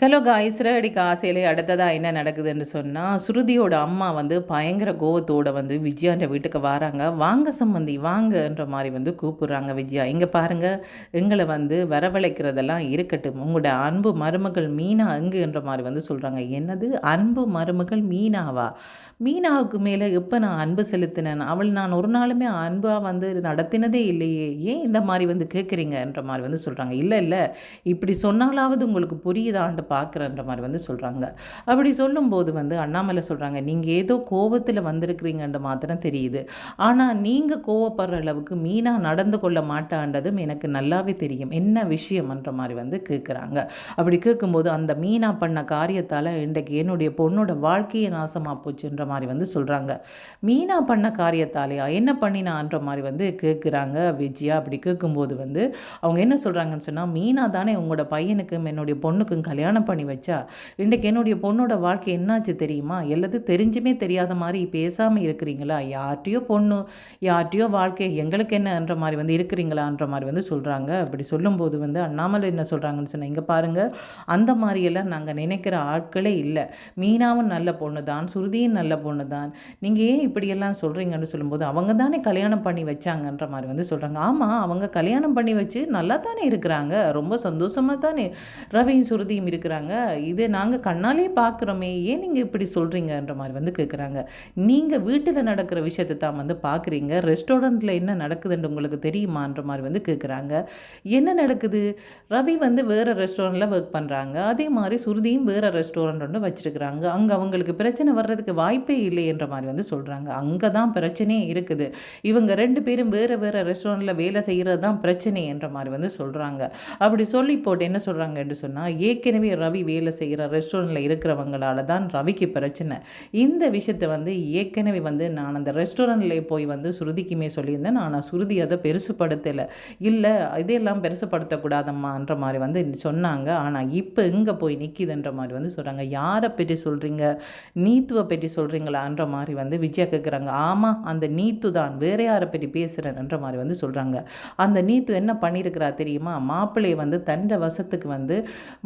Hello guys ரேடிக்கு ஆசையிலே அடுத்ததாக என்ன நடக்குதுன்னு சொன்னால் ஸ்ருதியோட அம்மா வந்து பயங்கர கோவத்தோடு வந்து விஜயான்ற வீட்டுக்கு வராங்க. வாங்க சம்மந்தி வாங்கன்ற மாதிரி வந்து கூப்பிட்றாங்க விஜயா. இங்கே பாருங்கள் எங்களை வந்து வரவழைக்கிறதெல்லாம் இருக்கட்டும். உங்களோட அன்பு மருமகள் மீனா எங்குன்ற மாதிரி வந்து சொல்கிறாங்க என்னது? அன்பு மருமகள் மீனாவா? மீனாவுக்கு மேலே எப்போ நான் அன்பு செலுத்தினேன்? அவள் நான் ஒரு நாளுமே அன்பாக வந்து நடத்தினதே இல்லையே. ஏன் இந்த மாதிரி வந்து கேட்குறீங்கன்ற மாதிரி வந்து சொல்கிறாங்க இல்லை இல்லை இப்படி சொன்னாலாவது உங்களுக்கு புரியுதான்ட்டு பார்க்குறன்ற மாதிரி வந்து சொல்கிறாங்க அப்படி சொல்லும்போது வந்து அண்ணாமலை சொல்கிறாங்க நீங்கள் ஏதோ கோபத்தில் வந்திருக்கிறீங்கன்ற மாத்திரம் தெரியுது. ஆனால் நீங்கள் கோவப்படுற அளவுக்கு மீனா நடந்து கொள்ள மாட்டான்றதும் எனக்கு நல்லாவே தெரியும். என்ன விஷயம்ன்ற மாதிரி வந்து கேட்குறாங்க அப்படி கேட்கும்போது அந்த மீனா பண்ண காரியத்தால் இன்றைக்கு என்னுடைய பொண்ணோட வாழ்க்கையை நாசமாக போச்சுன்ற மாதிரி வந்து சொல்கிறாங்க மீனா பண்ண காரியத்தாலையா என்ன பண்ணினான்ற மாதிரி வந்து கேட்குறாங்க விஜயா. அப்படி கேட்கும்போது வந்து அவங்க என்ன சொல்கிறாங்கன்னு சொன்னால் மீனா தானே உங்களோட பையனுக்கும் என்னுடைய பொண்ணுக்கும் கல்யாணம் பண்ணி வச்சா? இன்றைக்கு என்னுடைய பொண்ணோட வாழ்க்கை என்னாச்சு தெரியுமா? எல்லாத்தையும் தெரிஞ்சுமே தெரியாத மாதிரி பேசாமல் இருக்கிறீங்களா? யார்கிட்டையோ பொண்ணு யார்கிட்டையோ வாழ்க்கை எங்களுக்கு என்னன்ற மாதிரி வந்து இருக்கிறீங்களான்ற மாதிரி வந்து சொல்கிறாங்க அப்படி சொல்லும்போது வந்து அண்ணாமலை என்ன சொல்கிறாங்கன்னு சொன்னால் இங்கே பாருங்கள் அந்த மாதிரியெல்லாம் நாங்கள் நினைக்கிற ஆட்களே இல்லை. மீனாவும் நல்ல பொண்ணு தான் சுருதியும் நல்ல நல்ல பொண்ணு தான். நீங்கள் ஏன் இப்படியெல்லாம் சொல்கிறீங்கன்னு சொல்லும்போது அவங்க தானே கல்யாணம் பண்ணி வச்சாங்கன்ற மாதிரி வந்து சொல்கிறாங்க ஆமாம் அவங்க கல்யாணம் பண்ணி வச்சு நல்லா தானே இருக்கிறாங்க. ரொம்ப சந்தோஷமாக தானே ரவியும் சுருதியும் இருக்கிறாங்க. இதை நாங்கள் கண்ணாலே பார்க்குறோமே ஏன் நீங்கள் இப்படி சொல்கிறீங்கன்ற மாதிரி வந்து கேட்குறாங்க நீங்கள் வீட்டில் நடக்கிற விஷயத்தை தான் வந்து பார்க்குறீங்க ரெஸ்டாரண்ட்டில் என்ன நடக்குதுன்னு உங்களுக்கு தெரியுமான்ற மாதிரி வந்து கேட்குறாங்க என்ன நடக்குது? ரவி வந்து வேறு ரெஸ்டாரண்ட்டில் ஒர்க் பண்ணுறாங்க அதே மாதிரி சுருதியும் வேறு ரெஸ்டாரண்ட் ஒன்று வச்சுருக்குறாங்க. அங்கே அவங்களுக்கு பிரச்சனை வர்றதுக்கு வாய்ப்பு இல்லை என்ற மாதிரி வந்து சொல்கிறாங்க அங்கே தான் பிரச்சனையே இருக்குது. இவங்க ரெண்டு பேரும் வேறு வேறு ரெஸ்டாரண்ட்டில் வேலை செய்கிறது தான் பிரச்சனை என்ற மாதிரி வந்து சொல்கிறாங்க அப்படி சொல்லி போட்டு என்ன சொல்கிறாங்கன்னு சொன்னால் ஏற்கனவே ரவி வேலை செய்கிற ரெஸ்டாரண்ட்டில் இருக்கிறவங்களால தான் ரவிக்கு பிரச்சனை. இந்த விஷயத்தை வந்து ஏற்கனவே வந்து நான் அந்த ரெஸ்டாரண்ட்டில் போய் வந்து ஸ்ருதிக்குமே சொல்லியிருந்தேன். ஆனால் ஸ்ருதி அதை பெருசுப்படுத்தலை. இல்லை இதையெல்லாம் பெருசுப்படுத்தக்கூடாதம்மான்ற மாதிரி வந்து சொன்னாங்க. ஆனால் இப்போ இங்கே போய் நிற்கிதுன்ற மாதிரி வந்து சொல்கிறாங்க யாரை பற்றி சொல்கிறீங்க நீத்துவை பற்றி சொல்கிறீங்களான்ற மாதிரி வந்து விஜயா கேட்குறாங்க ஆமாம் அந்த நீத்து தான். வேற யாரை பற்றி பேசுகிறேன்ற மாதிரி வந்து சொல்கிறாங்க அந்த நீத்து என்ன பண்ணியிருக்கிறா தெரியுமா? மாப்பிள்ளையை வந்து தண்ட வசத்துக்கு வந்து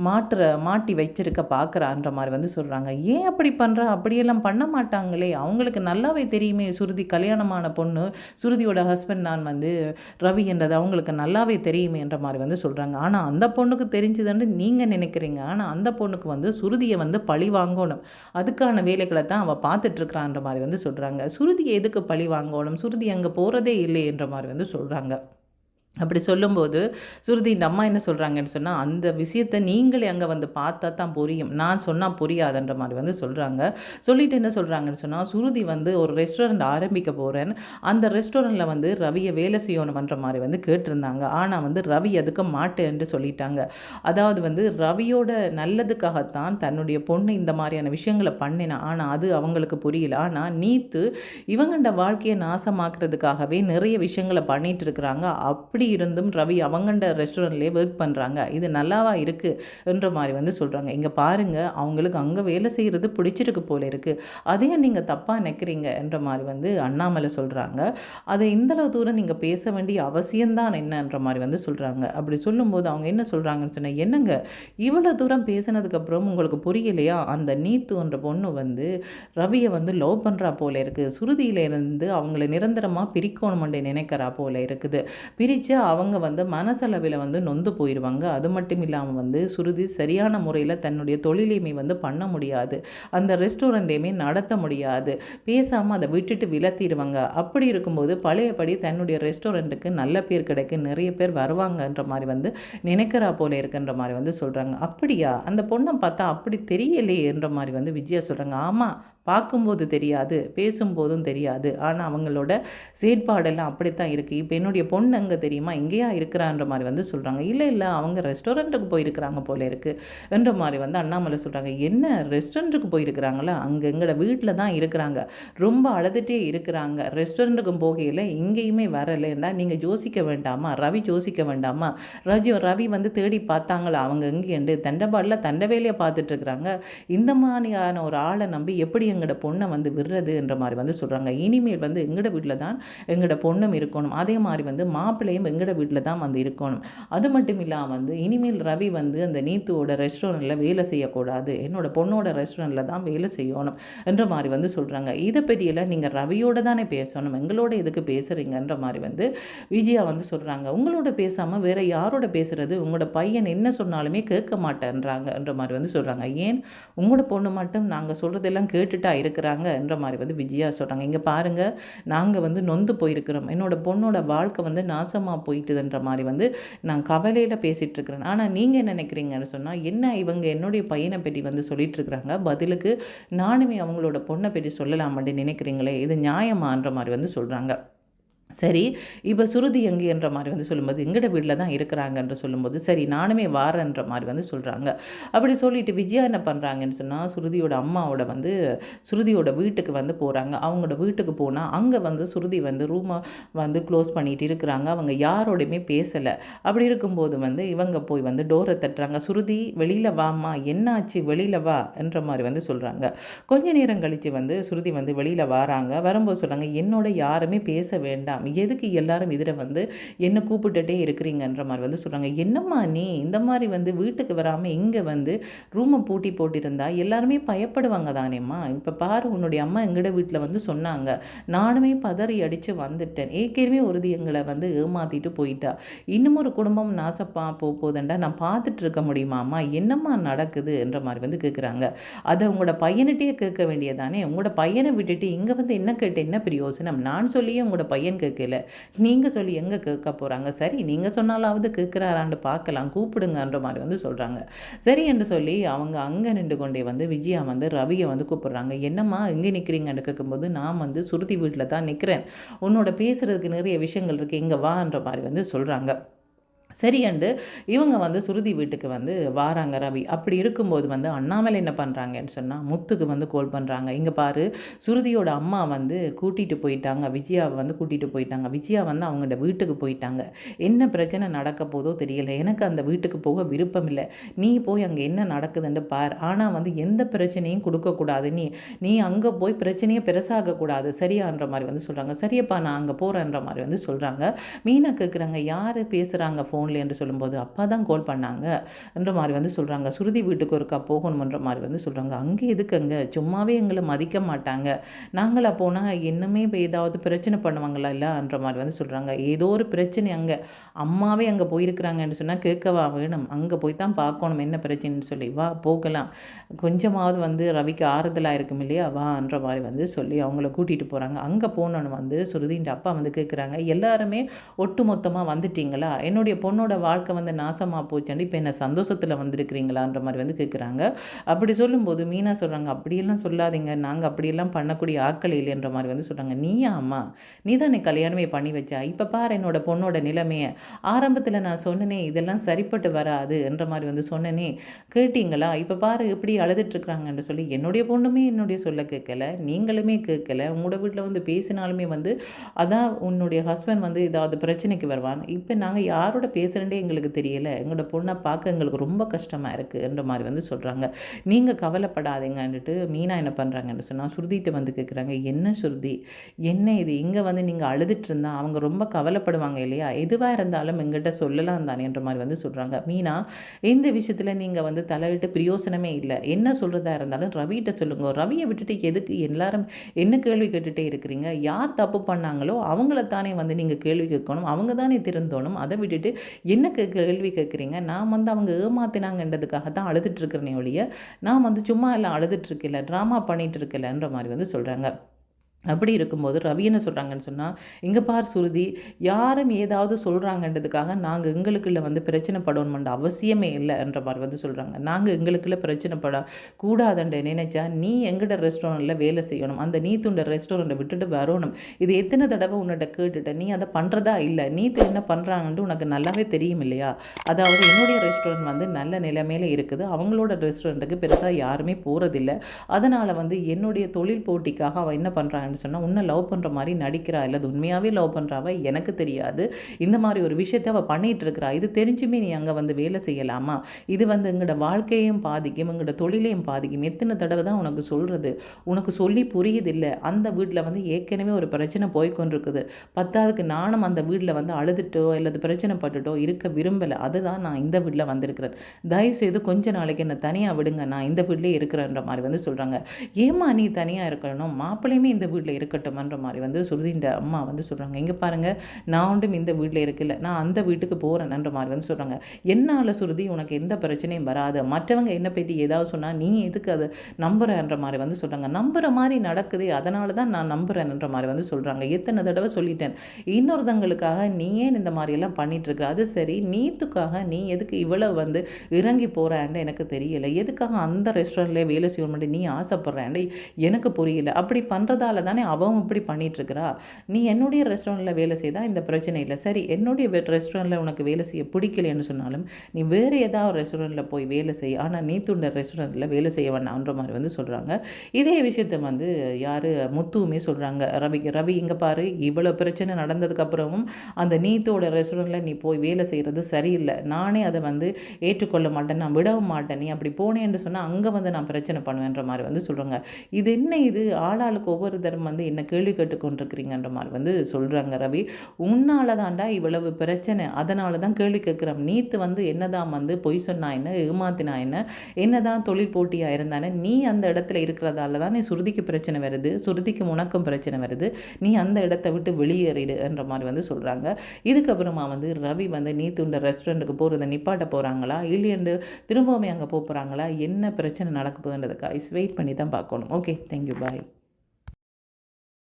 மாற்ற மாட்டி வச்சிருக்க பார்க்குறான்ற மாதிரி வந்து சொல்கிறாங்க ஏன் அப்படி பண்ணுறா அப்படியெல்லாம் பண்ண மாட்டாங்களே. அவங்களுக்கு நல்லாவே தெரியுமே. சுருதி கல்யாணமான பொண்ணு சுருதியோட ஹஸ்பண்ட் நான் வந்து ரவி என்றது அவங்களுக்கு நல்லாவே தெரியுமே என்ற மாதிரி வந்து சொல்கிறாங்க ஆனால் அந்த பொண்ணுக்கு தெரிஞ்சுதுன்னு நீங்கள் நினைக்கிறீங்க. ஆனால் அந்த பொண்ணுக்கு வந்து சுருதியை வந்து பழி வாங்கணும். அதுக்கான வேலைகளை தான் அவள் பார்த்துட்ருக்குறான்ற மாதிரி வந்து சொல்கிறாங்க சுருதி எதுக்கு பழி வாங்கணும்? சுருதி அங்கே போகிறதே இல்லை என்ற மாதிரி வந்து சொல்கிறாங்க அப்படி சொல்லும்போது சுருதி இந்த அம்மா என்ன சொல்கிறாங்கன்னு சொன்னால் அந்த விஷயத்தை நீங்களே அங்கே வந்து பார்த்தா தான் புரியும். நான் சொன்னால் புரியாதுன்ற மாதிரி வந்து சொல்கிறாங்க சொல்லிட்டு என்ன சொல்கிறாங்கன்னு சொன்னால் சுருதி வந்து ஒரு ரெஸ்டாரண்ட் ஆரம்பிக்க போகிறேன் அந்த ரெஸ்டாரண்ட்டில் வந்து ரவியை வேலை செய்யணுமன்ற மாதிரி வந்து கேட்டிருந்தாங்க. ஆனால் வந்து ரவி அதுக்கு மாட்டேன்ட்டு சொல்லிட்டாங்க. அதாவது வந்து ரவியோட நல்லதுக்காகத்தான் தன்னுடைய பொண்ணு இந்த மாதிரியான விஷயங்களை பண்ணினா ஆனால் அது அவங்களுக்கு புரியல. ஆனால் நீத்து இவங்கண்ட வாழ்க்கையை நாசமாக்குறதுக்காகவே நிறைய விஷயங்களை பண்ணிகிட்டு இருக்கிறாங்க. அப்படி இருந்தும் ரவி அவங்கண்ட ரெஸ்டாரண்ட்லேயே ஒர்க் பண்ணுறாங்க இது நல்லாவா இருக்குன்ற என்ற மாதிரி வந்து சொல்கிறாங்க இங்கே பாருங்கள் அவங்களுக்கு அங்கே வேலை செய்கிறது பிடிச்சிருக்கு போல இருக்குது அதையும் நீங்கள் தப்பாக நினைக்கிறீங்க என்ற மாதிரி வந்து அண்ணாமலை சொல்கிறாங்க அதை இந்தளவு தூரம் நீங்கள் பேச வேண்டிய அவசியம்தான் என்னன்ற மாதிரி வந்து சொல்கிறாங்க அப்படி சொல்லும்போது அவங்க என்ன சொல்கிறாங்கன்னு சொன்னால் என்னங்க இவ்வளோ தூரம் பேசினதுக்கப்புறம் உங்களுக்கு புரியலையா? அந்த நீத்துன்ற பொண்ணு வந்து ரவியை வந்து லவ் பண்ணுறா போல இருக்குது சுருதியிலேருந்து அவங்கள நிரந்தரமாக பிரிக்கணுமெண்டே நினைக்கிறா போல இருக்குது. பிரித்து அவங்க வந்து மனசளவில் வந்து நொந்து போயிடுவாங்க அது மட்டும் இல்லாமல் வந்து சுருதி சரியான முறையில் தன்னுடைய தொழிலையுமே வந்து பண்ண முடியாது. அந்த ரெஸ்டாரண்ட்டையுமே நடத்த முடியாது. பேசாமல் அதை விட்டுட்டு விலத்திடுவாங்க. அப்படி இருக்கும்போது பழையபடி தன்னுடைய ரெஸ்டாரண்ட்டுக்கு நல்ல பேர் கிடைக்கும் நிறைய பேர் வருவாங்கன்ற மாதிரி வந்து நினைக்கிறா போல இருக்குன்ற மாதிரி வந்து சொல்கிறாங்க அப்படியா? அந்த பொண்ணை பார்த்தா அப்படி தெரியலையேன்ற மாதிரி வந்து விஜயா சொல்கிறாங்க ஆமாம் பார்க்கும்போது தெரியாது பேசும்போதும் தெரியாது. ஆனால் அவங்களோட செயற்பாடெல்லாம் அப்படித்தான் இருக்குது இப்போ என்னுடைய பொண்ணு அங்கே தெரியுமா? இங்கேயா இருக்கிறான்ற மாதிரி வந்து சொல்கிறாங்க இல்லை இல்லை அவங்க ரெஸ்டாரண்ட்டுக்கு போயிருக்கிறாங்க போல இருக்குது என்ற மாதிரி வந்து அண்ணாமலை சொல்கிறாங்க என்ன? ரெஸ்டாரண்ட்டுக்கு போயிருக்கிறாங்களா? அங்கே எங்களோட வீட்டில் தான் இருக்கிறாங்க. ரொம்ப அழுதுகிட்டே இருக்கிறாங்க. ரெஸ்டாரண்ட்டுக்கும் போகையில் இங்கேயுமே வரலைன்னா நீங்கள் யோசிக்க வேண்டாமா? ரவி யோசிக்க வேண்டாமா? ரஜி ரவி வந்து தேடி பார்த்தாங்களா? அவங்க எங்கேண்டு தண்டபாடில் தண்ட வேலையை பார்த்துட்ருக்குறாங்க இந்த மாதிரியான ஒரு ஆளை நம்பி எப்படி எங்களோட பொண்ணை வந்து விடுறது என்ற மாதிரி வந்து சொல்கிறாங்க இனிமேல் வந்து எங்களோட வீட்டில் தான் எங்களோட பொண்ணும் இருக்கணும். அதே மாதிரி வந்து மாப்பிள்ளையும் எங்களோட வீட்டில் தான் வந்து இருக்கணும். அது மட்டும் இல்லாமல் வந்து இனிமேல் ரவி வந்து அந்த நீத்துவோட ரெஸ்டாரண்ட்டில் வேலை செய்யக்கூடாது. என்னோட பொண்ணோட ரெஸ்டாரண்ட்டில் தான் வேலை செய்யணும் என்ற மாதிரி வந்து சொல்கிறாங்க இதை பற்றியெல்லாம் நீங்கள் ரவியோட தானே பேசணும். எங்களோட எதுக்கு பேசுகிறீங்கன்ற மாதிரி வந்து விஜயா வந்து சொல்கிறாங்க உங்களோட பேசாமல் வேறு யாரோட பேசுகிறது உங்களோட பையன் என்ன சொன்னாலுமே கேட்க மாட்டேன்றாங்கன்ற மாதிரி வந்து சொல்கிறாங்க ஏன்? உங்களோட பொண்ணு மட்டும் நாங்கள் சொல்கிறதெல்லாம் கேட்டுட்டு இருக்கிறாங்க இருக்கிறாங்கன்ற மாதிரி வந்து விஜயா சொல்கிறாங்க இங்கே பாருங்கள் நாங்கள் வந்து நொந்து போயிருக்கிறோம். என்னோட பொண்ணோட வாழ்க்கை வந்து நாசமாக போயிட்டுதுன்ற மாதிரி வந்து நான் கவலையில் பேசிகிட்டு இருக்கிறேன் ஆனால் நீங்கள் என்ன நினைக்கிறீங்கன்னு சொன்னால் என்ன இவங்க என்னுடைய பையனை பற்றி வந்து சொல்லிட்டு இருக்கிறாங்க பதிலுக்கு நானுமே அவங்களோட பொண்ணை பற்றி சொல்லலாமான்னு நினைக்கிறீங்களே இது நியாயமான்ற மாதிரி வந்து சொல்கிறாங்க சரி இப்போ சுருதி எங்கேன்ற மாதிரி வந்து சொல்லும்போது எங்கட வீட்டில் தான் இருக்கிறாங்கன்ற சொல்லும்போது சரி நானுமே வாரன்ற மாதிரி வந்து சொல்கிறாங்க அப்படி சொல்லிட்டு விஜயா என்ன பண்ணுறாங்கன்னு சொன்னால் சுருதியோட அம்மாவோட வந்து சுருதியோட வீட்டுக்கு வந்து போகிறாங்க அவங்களோட வீட்டுக்கு போனால் அங்கே வந்து சுருதி வந்து ரூமை வந்து க்ளோஸ் பண்ணிட்டு இருக்கிறாங்க. அவங்க யாரோடையுமே பேசலை. அப்படி இருக்கும்போது வந்து இவங்க போய் வந்து டோரை தட்டுறாங்க. சுருதி வெளியில் வாம்மா என்னாச்சு? வெளியில் வா என்ற மாதிரி வந்து சொல்கிறாங்க கொஞ்ச நேரம் கழித்து வந்து சுருதி வந்து வெளியில் வராங்க. வரும்போது சொல்கிறாங்க என்னோட யாருமே பேச வேண்டாம். எதுக்கு எல்லாரும் இதில் வந்து என்ன கூப்பிட்டுட்டே இருக்கிறீங்கன்ற மாதிரி வந்து சொல்கிறாங்க என்னம்மா நீ இந்த மாதிரி வந்து வீட்டுக்கு வராமல் இங்கே வந்து ரூமை பூட்டி போட்டிருந்தா எல்லாருமே பயப்படுவாங்க தானேம்மா. இப்போ பாரு உன்னுடைய அம்மா எங்கட வீட்டில் வந்து சொன்னாங்க. நானுமே பதறி அடித்து வந்துட்டேன். ஏற்கனவே ஒருதி எங்களை வந்து ஏமாற்றிட்டு போயிட்டா. இன்னும் ஒரு குடும்பம் நாசப்பா போ போதண்டா நான் பார்த்துட்டு இருக்க முடியுமாம்மா என்னம்மா நடக்குது என்ற மாதிரி வந்து கேட்குறாங்க அதை உங்களோட பையன்கிட்டயே கேட்க வேண்டியதானே உங்களோட பையனை விட்டுட்டு இங்கே வந்து என்ன கேட்டு என்ன பிரயோசனம்? நான் சொல்லியே உங்களோட பையன் இருக்குல்ல நீங்கள் சொல்லி எங்கே கேட்க போகிறாங்க சரி நீங்கள் சொன்னாலாவது கேட்குறாரான்னு பார்க்கலாம் கூப்பிடுங்கன்ற மாதிரி வந்து சொல்கிறாங்க சரி என்று சொல்லி அவங்க அங்கே நின்று கொண்டே வந்து விஜயா வந்து ரவியை வந்து கூப்பிடுறாங்க. என்னம்மா எங்கே நிற்கிறீங்கன்னு கேட்கும்போது நான் வந்து சுருதி வீட்டில் தான் நிற்கிறேன் உன்னோட பேசுகிறதுக்கு நிறைய விஷயங்கள் இருக்குது இங்கே வான்ற மாதிரி வந்து சொல்கிறாங்க சரியண்டு இவங்க வந்து சுருதி வீட்டுக்கு வந்து வாராங்க ரவி. அப்படி இருக்கும்போது வந்து அண்ணாமலை என்ன பண்ணுறாங்கன்னு சொன்னால் முத்துக்கு வந்து கோல் பண்ணுறாங்க இங்கே பாரு சுருதியோட அம்மா வந்து கூட்டிகிட்டு போயிட்டாங்க. விஜயாவை வந்து கூட்டிகிட்டு போயிட்டாங்க. விஜயா வந்து அவங்கள்ட வீட்டுக்கு போயிட்டாங்க. என்ன பிரச்சனை நடக்க போதோ தெரியல. எனக்கு அந்த வீட்டுக்கு போக விருப்பம் இல்லை. நீ போய் அங்கே என்ன நடக்குதுன்னு பார். ஆனால் வந்து எந்த பிரச்சனையும் கொடுக்கக்கூடாது நீ நீ அங்கே போய் பிரச்சனையே பெருசாகக்கூடாது சரியான்ற மாதிரி வந்து சொல்கிறாங்க சரியப்பா நான் அங்கே போகிறேன்ற மாதிரி வந்து சொல்கிறாங்க மீனா கேட்குறாங்க யார் பேசுகிறாங்க ஃபோன் ஃபோனில் என்று சொல்லும்போது அப்பா தான் கால் பண்ணாங்க என்ற மாதிரி வந்து சொல்கிறாங்க சுருதி வீட்டுக்கு ஒருக்கா போகணுன்ற மாதிரி வந்து சொல்கிறாங்க அங்கே எதுக்குங்க? சும்மாவே எங்களை மதிக்க மாட்டாங்க. நாங்களா போனால் இன்னுமே இப்போ ஏதாவது பிரச்சனை பண்ணுவாங்களா இல்லைன்ற மாதிரி வந்து சொல்கிறாங்க ஏதோ ஒரு பிரச்சனை அங்கே. அம்மாவே அங்கே போயிருக்கிறாங்கன்னு சொன்னால் கேட்கவா வேணும். அங்கே போய் தான் பார்க்கணும். என்ன பிரச்சனைன்னு சொல்லி வா போகலாம். கொஞ்சமாவது வந்து ரவிக்கு ஆறுதலாக இருக்கும் இல்லையா? வான்ற மாதிரி வந்து சொல்லி அவங்கள கூட்டிகிட்டு போகிறாங்க அங்கே போனோன்னு வந்து சுருதின்ற அப்பா வந்து கேட்குறாங்க எல்லாருமே ஒட்டு மொத்தமாக வந்துட்டீங்களா? என்னுடைய பொண்ணோட வாழ்க்கை வந்து நாசமாக போச்சாண்டி இப்போ என்ன சந்தோஷத்தில் வந்திருக்கிறீங்களான்ற மாதிரி வந்து கேட்குறாங்க அப்படி சொல்லும்போது மீனா சொல்கிறாங்க அப்படியெல்லாம் சொல்லாதீங்க. நாங்கள் அப்படியெல்லாம் பண்ணக்கூடிய ஆட்கள் இல்லைன்ற மாதிரி வந்து சொல்கிறாங்க நீயா அம்மா? நீ தானே கல்யாணமே பண்ணி வச்சா? இப்போ பாரு என்னோட பொண்ணோட நிலைமையை. ஆரம்பத்தில் நான் சொன்னனே இதெல்லாம் சரிப்பட்டு வராது என்ற மாதிரி வந்து சொன்னனே. கேட்டிங்களா? இப்போ பாரு எப்படி அழுதுட்ருக்குறாங்கன்னு சொல்லி என்னுடைய பொண்ணுமே என்னுடைய சொல்ல கேட்கல நீங்களுமே கேட்கல உங்களோட வீட்டில் வந்து பேசினாலுமே வந்து அதான் உன்னுடைய ஹஸ்பண்ட் வந்து ஏதாவது பிரச்சனைக்கு வருவான். இப்போ நாங்கள் யாரோட பேசுகிறேன்டே எங்களுக்கு தெரியலை. எங்களோட பொண்ணை பார்க்க எங்களுக்கு ரொம்ப கஷ்டமாக இருக்குன்ற மாதிரி வந்து சொல்கிறாங்க நீங்கள் கவலைப்படாதீங்கன்ட்டு மீனா என்ன பண்ணுறாங்கன்னு சொன்னால் சுருதிகிட்ட வந்து கேட்குறாங்க என்ன சுருதி? என்ன இது? இங்கே வந்து நீங்கள் அழுதுட்டு இருந்தா அவங்க ரொம்ப கவலைப்படுவாங்க இல்லையா? எதுவாக இருந்தாலும் எங்கிட்ட சொல்லலாம் தானேன்ற மாதிரி வந்து சொல்கிறாங்க மீனா இந்த விஷயத்தில் நீங்கள் வந்து தலையிட்டு பிரயோசனமே இல்லை. என்ன சொல்கிறதா இருந்தாலும் ரவிகிட்ட சொல்லுங்க. ரவியை விட்டுட்டு எதுக்கு எல்லாரும் என்ன கேள்வி கேட்டுகிட்டே இருக்கிறீங்க? யார் தப்பு பண்ணாங்களோ அவங்கள தானே வந்து நீங்கள் கேள்வி கேட்கணும். அவங்க தானே திருந்தோணும். அதை விட்டுட்டு என்ன கேள்வி கேட்குறீங்க? நான் வந்து அவங்க ஏமாத்தினாங்கன்றதுக்காக தான் அழுதுட்டு இருக்கிறனே ஒழிய நான் வந்து சும்மா எல்லாம் அழுதுட்டு இருக்கல ட்ராமா பண்ணிட்டு இருக்கலன்ற மாதிரி வந்து சொல்கிறாங்க அப்படி இருக்கும்போது ரவி என்ன சொல்கிறாங்கன்னு சொன்னால் இங்கே பார் சுருதி யாரும் ஏதாவது சொல்கிறாங்கன்றதுக்காக நாங்கள் எங்களுக்குள்ள வந்து பிரச்சனை படணுமென்ற அவசியமே இல்லைன்ற மாதிரி வந்து சொல்கிறாங்க நாங்கள் எங்களுக்குள்ள பிரச்சனை பட கூடாதுன்ற நினைச்சா நீ எங்கட ரெஸ்டாரண்ட்டில் வேலை செய்யணும். அந்த நீ துண்ட ரெஸ்டாரண்ட்டை விட்டுட்டு வரணும். இது எத்தனை தடவை உன்னிட்ட கேட்டுட்ட. நீ அதை பண்ணுறதா இல்லை. நீத்து என்ன பண்ணுறாங்கன்ட்டு உனக்கு நல்லாவே தெரியும் இல்லையா? அதாவது என்னுடைய ரெஸ்டாரண்ட் வந்து நல்ல நிலைமையில இருக்குது. அவங்களோட ரெஸ்டாரண்ட்டுக்கு பெருசாக யாருமே போகிறதில்ல அதனால் வந்து என்னுடைய தொழில் போட்டிக்காக அவள் என்ன பண்ணுறாங்க அப்படின்னு சொன்னால் உன்னை லவ் பண்ணுற மாதிரி நடிக்கிறா இல்லை அது உண்மையாகவே லவ் பண்ணுறாவ எனக்கு தெரியாது. இந்த மாதிரி ஒரு விஷயத்தை அவள் பண்ணிகிட்டு இருக்கிறா. இது தெரிஞ்சுமே நீ அங்கே வந்து வேலை செய்யலாமா? இது வந்து எங்களோட வாழ்க்கையும் பாதிக்கும் எங்களோட தொழிலையும் பாதிக்கும். எத்தனை தடவை தான் உனக்கு சொல்கிறது உனக்கு சொல்லி புரியுதில்லை. அந்த வீட்டில் வந்து ஏற்கனவே ஒரு பிரச்சனை போய்கொண்டிருக்குது பத்தாவதுக்கு நானும் அந்த வீட்டில் வந்து அழுதுட்டோ அல்லது பிரச்சனை பட்டுட்டோ இருக்க விரும்பலை. அதுதான் நான் இந்த வீட்டில் வந்திருக்கிறேன் தயவுசெய்து கொஞ்ச நாளைக்கு என்னை தனியாக விடுங்க. நான் இந்த வீட்டிலே இருக்கிறேன்ற மாதிரி வந்து சொல்கிறாங்க ஏமா நீ தனியாக இருக்கணும்? மாப்பிள்ளையுமே இந்த வீட்டில் இருக்கட்டும்ன்ற மாதிரி வந்து சுருதின்ற அம்மா வந்து சொல்கிறாங்க இங்கே பாருங்கள் நான் ஒன்றும் இந்த வீட்டில் இருக்கல நான் அந்த வீட்டுக்கு போகிறேன்ன்ற மாதிரி வந்து சொல்கிறாங்க என்னால் சுருதி உனக்கு எந்த பிரச்சனையும் வராது. மற்றவங்க என்ன பற்றி ஏதாவது சொன்னால் நீ எதுக்கு அதை நம்புறன்ற மாதிரி வந்து சொல்கிறாங்க நம்புகிற மாதிரி நடக்குது அதனால தான் நான் நம்புகிறேன்ன்ற மாதிரி வந்து சொல்கிறாங்க எத்தனை தடவை சொல்லிட்டேன். இன்னொருத்தங்களுக்காக நீ ஏன் இந்த மாதிரியெல்லாம் பண்ணிகிட்ருக்க அது சரி நீத்துக்காக நீ எதுக்கு இவ்வளோ வந்து இறங்கி போகிறான்னு எனக்கு தெரியலை. எதுக்காக அந்த ரெஸ்டாரண்ட்லேயே வேலை செய்யணும் நீ ஆசைப்படுறேன் எனக்கு புரியல. அப்படி பண்ணுறதால தானே அவன் இப்படி பண்ணிகிட்ருக்கிறா நீ என்னுடைய ரெஸ்டாரண்ட்டில் வேலை செய்தால் இந்த பிரச்சனை இல்லை. சரி என்னுடைய ரெஸ்டாரண்ட்டில் உனக்கு வேலை செய்ய பிடிக்கலன்னு சொன்னாலும் நீ வேறு ஏதாவது ரெஸ்டாரண்ட்டில் போய் வேலை செய். ஆனால் நீ துண்ட ரெஸ்டாரண்ட்டில் வேலை செய்ய வேண்டாம்ன்ற மாதிரி வந்து சொல்கிறாங்க இதே விஷயத்தை வந்து யார்? முத்துவுமே சொல்கிறாங்க ரவிக்கு ரவி இங்கே பாரு இவ்வளோ பிரச்சனை நடந்ததுக்கப்புறமும் அந்த நீத்தோட ரெஸ்டாரண்ட்டில் நீ போய் வேலை செய்கிறது சரியில்லை. நானே அதை வந்து ஏற்றுக்கொள்ள மாட்டேன் நான் விடவும் மாட்டேன். நீ அப்படி போனேன்னு சொன்னால் அங்கே வந்து நான் பிரச்சனை பண்ணுவேன்ற மாதிரி வந்து சொல்கிறாங்க இது என்ன இது? ஆளாளுக்கு ஒவ்வொரு தரம் வந்து என்ன கேள்வி கேட்டுக்கொண்டிருக்கிறீங்கன்ற மாதிரி வந்து சொல்கிறாங்க ரவி. உன்னால் தாண்டா இவ்வளவு பிரச்சனை. அதனால தான் கேள்வி கேட்குறோம். நீத்து வந்து என்னதான் வந்து பொய் சொன்னா என்ன ஏமாத்தினா என்ன என்னதான் தொழில் போட்டியாக இருந்தானே நீ அந்த இடத்துல இருக்கிறதால தான் நீ சுருதிக்கு பிரச்சனை வருது சுருதிக்கு உனக்கும் பிரச்சனை வருது. நீ அந்த இடத்த விட்டு வெளியேறிடுன்ற மாதிரி வந்து சொல்கிறாங்க இதுக்கப்புறமா வந்து ரவி வந்து நீத்துண்ட ரெஸ்டாரண்ட்டுக்கு போகிறத நிப்பாட்ட போகிறாங்களா இல்லையண்டு திரும்பவுமே அங்கே போகிறாங்களா என்ன பிரச்சனை நடக்க போகுதுன்றதுக்காக வெயிட் பண்ணி தான் பார்க்கணும். Okay thank you bye